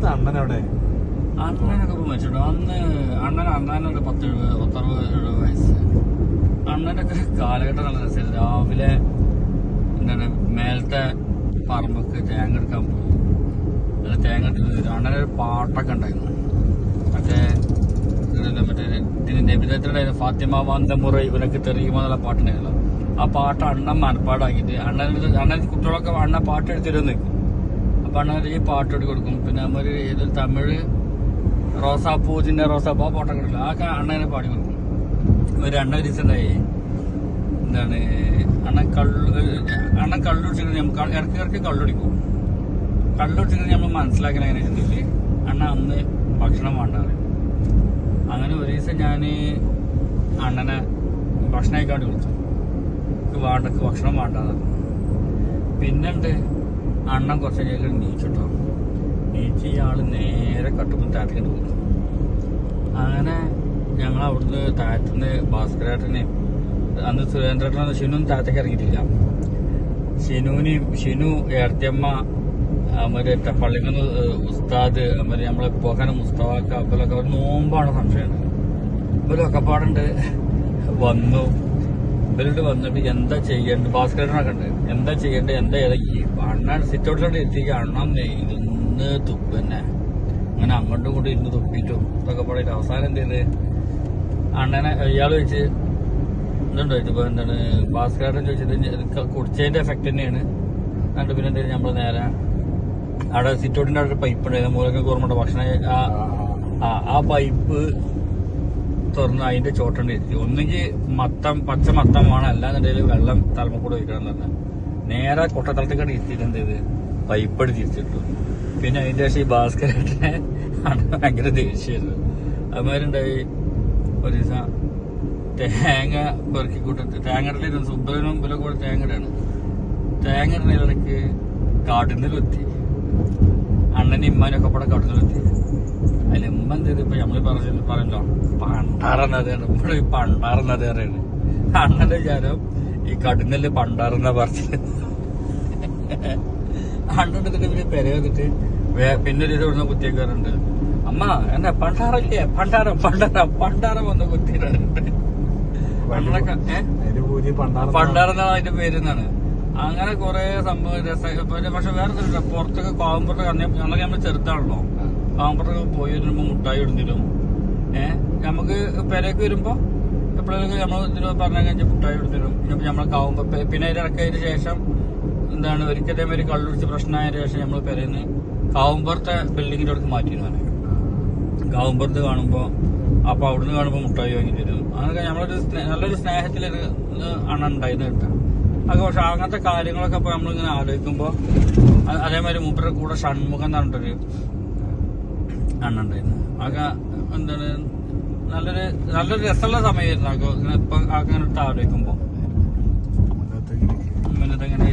ഇപ്പോഴത്തെ അണ്ണൻ അവിടെ അണ്ണനൊക്കെ മരിച്ചിട്ടു അന്ന് അണ്ണൻ അണ്ണനൊരു പത്ത് എഴുപത് പത്തറുപത് എഴുപത് വയസ്സ്. അണ്ണനൊക്കെ കാലഘട്ടം നല്ല രസമായിരുന്നു. രാവിലെ എന്താണ് മേലത്തെ പറമ്പൊക്കെ തേങ്ങ എടുക്കാൻ പോകും. അല്ല തേങ്ങ എടുത്ത് വരും. അണ്ണനൊരു പാട്ടൊക്കെ ഉണ്ടായിരുന്നു. മറ്റേ മറ്റേ ഇതിന് നബിതത്തിലുണ്ടായിരുന്നു ഫാത്തിമ വന്തമുറ ഇവനൊക്കെ തെറിയുമെന്നുള്ള പാട്ടുണ്ടായിരുന്നല്ലോ. ആ പാട്ട് അണ്ണൻ മനപ്പാടാക്കിയിട്ട് അണ്ണൻ അണ്ണൻ കുട്ടികളൊക്കെ അണ്ണൻ പാട്ട് എടുത്തിട്ട് നിൽക്കും അപ്പൊ അണ്ണൻ ഈ പാട്ട് എടുത്ത് കൊടുക്കും. പിന്നെ നമ്മൾ ഏതൊരു തമിഴ് റോസാപ്പൂ ചിന്ന റോസാപ്പൂ ആ പാട്ടൊക്കെ ഉണ്ടല്ലോ ആ അണ്ണനെ പാടി കൊടുക്കും. ഒരു അണ്ണ ഒരു ദിവസമുണ്ടായി എന്താണ് അണ്ണൻ കള്ളു അണ്ണൻ കള്ളുടിച്ചിട്ട് നമുക്ക് ഇടയ്ക്ക് ഇടയ്ക്ക് കള്ളുടിക്കും കള്ളുടിച്ചിട്ട് നമ്മൾ മനസ്സിലാക്കാൻ എങ്ങനെ വെച്ചിട്ടില്ലേ അണ്ണ അന്ന് ഭക്ഷണം വേണ്ടാറ് അങ്ങനെ ഒരു ദിവസം ഞാൻ അണ്ണനെ ഭക്ഷണമായിക്കാണ്ട് വിളിച്ചു. വേണ്ടക്ക് ഭക്ഷണം വേണ്ടാന്ന് പിന്നുണ്ട് അണ്ണൻ കുറച്ച് കഴിഞ്ഞാൽ നീച്ചിട്ടോ. നീച്ച് ഇയാൾ നേരെ കട്ടുമ്പോൾ താഴത്തേക്ക് പോകും. അങ്ങനെ ഞങ്ങൾ അവിടുന്ന് താഴത്തുനിന്ന് ഭാസ്കരേട്ടനെ അന്ന് സുരേന്ദ്രേട്ടനും ഷിനുവും താഴത്തേക്ക് ഇറങ്ങിയിട്ടില്ല. ഷിനുവിനെയും ഷിനു ഏർത്തിയമ്മ മറ്റേ പള്ളിക്കുന്ന് ഉസ്താദ് മറ്റേ നമ്മളെ പോകാനും മുസ്തഫാക്ക അപ്പോലൊക്കെ നോമ്പാണ് സംശയമാണ് ഇവരൊക്കെ പാടുണ്ട്. വന്നു. ഇവരോട് വന്നിട്ട് എന്താ ചെയ്യേണ്ടത്? ഭാസ്കരനൊക്കെ ഉണ്ട് എന്താ ചെയ്യേണ്ടത്? എന്താ ഈ അണ്ണൻ സിറ്റൗട്ടിലോട്ട് എത്തിക്കുക അണ്ണൻ ഇരുന്ന് തുപ്പന്നെ അങ്ങനെ അങ്ങോട്ടും കൂടി ഇരുന്ന് തുപ്പിയിട്ടും ഇതൊക്കെ പാടിയിട്ട് അവസാനം എന്ത് ചെയ്ത്? അണ്ണനെ ഇയാൾ വെച്ച് ഇതുണ്ടോ? ഇതിപ്പോ എന്താണ്? ഭാസ്കരൻ ചോദിച്ചത് കുടിച്ചതിന്റെ എഫക്ട് തന്നെയാണ്. എന്നിട്ട് പിന്നെ എന്തെങ്കിലും നമ്മൾ നേരെ അവിടെ സിറ്റൗട്ടിന്റെ അവിടെ ഒരു പൈപ്പ് ഉണ്ടായിരുന്നു. മൂലൊക്കെ ഓർമ്മ ഭക്ഷണം ആ ആ പൈപ്പ് തുറന്ന് അതിന്റെ ചോട്ടണ്ട്. ഒന്നെങ്കിൽ മത്തം പച്ച മത്തം വേണം. അല്ലാന്നുണ്ടെങ്കിൽ വെള്ളം തലമുക്കൂടെ ഒഴിക്കണം എന്ന് പറഞ്ഞാൽ നേരെ കൊട്ടത്തളത്തേക്കാണ് ഇരുത്തിയിട്ട് എന്ത് ചെയ്ത്? പൈപ്പടി തിരിച്ചിട്ടു. പിന്നെ അതിന്റെ ശേഷം ഈ ഭാസ്കരേട്ടനെ ഭയങ്കര ദേഷ്യമായിരുന്നു. അതുമാരുണ്ടായി ഒരു ദിവസം തേങ്ങ പെറുക്കി കൂട്ടി തേങ്ങ ഇടലിരുന്നു സുബ്രനും ഇവരൊക്കെ കൂടെ തേങ്ങ ഇടാണ് തേങ്ങ ഇടലിടക്ക് കാട്ടുന്നിലെത്തി അണ്ണനും ഇമ്മാനൊക്കെ കൂടെ കാട്ടുന്നിലെത്തി അതിൽ ഉമ്മ എന്ത് ചെയ്തു ഇപ്പൊ നമ്മൾ പറഞ്ഞു പറഞ്ഞല്ലോ. പണ്ടാറെന്നത് നമ്മുടെ ഈ പണ്ടാറെന്നത് പറയാണ് അണ്ണന്റെ വിചാരം ഈ കടുന്നൽ പണ്ടാറെന്ന പറഞ്ഞത്. അണ്ണെടുത്തിട്ട് പിന്നെ പെര വന്നിട്ട് പിന്നെ ഒരു ഇവിടുന്ന് കുത്തിയേക്കാറുണ്ട് അമ്മ എന്നാ പണ്ടാറല്ലേ? പണ്ടാരം പണ്ടാരം പണ്ടാരം വന്ന് പണ്ടാറ് പണ്ടാറെന്നാണ് അതിന്റെ പേരെന്നാണ്. അങ്ങനെ കുറെ സംഭവം രസ- പക്ഷെ വേറെ. പുറത്തൊക്കെ കോയമ്പുറത്തൊക്കെ അന്നേ ഞങ്ങളൊക്കെ നമ്മൾ ചെറുതാണല്ലോ. കോയമ്പുറത്തൊക്കെ പോയി വരുമ്പോൾ മുട്ടായി ഇടുന്നിടും ഏഹ് നമുക്ക് പെരയൊക്കെ വരുമ്പോൾ എപ്പോഴെങ്കിലും നമ്മൾ ഇതിന് പറഞ്ഞു കഴിഞ്ഞാൽ മുട്ടായി ഇടുന്നിടും പിന്നെ നമ്മൾ കാവുമ്പോ പിന്നെ ഇടയ്ക്കതിന് ശേഷം എന്താണ് ഒരിക്കലും ഒരു കള്ളുടിച്ച് പ്രശ്നമായതിനു ശേഷം നമ്മൾ പെരന്ന് കാവുമ്പുറത്തെ ബിൽഡിങ്ങിന്റെ അടുത്ത് മാറ്റിയിരുന്നു കാവുമ്പുറത്ത് കാണുമ്പോ അപ്പൊ അവിടുന്ന് കാണുമ്പോൾ മുട്ടായി വാങ്ങി തരും. അങ്ങനെ നമ്മളൊരു നല്ലൊരു സ്നേഹത്തിലൊരു ആണ് ഉണ്ടായിരുന്നു കേട്ടോ. അത് പക്ഷെ അങ്ങനത്തെ കാര്യങ്ങളൊക്കെ ഇപ്പൊ നമ്മളിങ്ങനെ ആലോചിക്കുമ്പോ അ- അതേമാതിരി മൂപ്പരുടെ കൂടെ ഷൺമുഖം എന്ന് പറഞ്ഞിട്ടൊരു അണ്ണുണ്ടായിരുന്നു ആകെ എന്താണ് നല്ലൊരു നല്ലൊരു രസമുള്ള സമയമായിരുന്നു ആകെ. ഇങ്ങനെ ഇപ്പൊ ആകെ ഇങ്ങനെ ആലോചിക്കുമ്പോ. മുന്നത്തെ എങ്ങനെ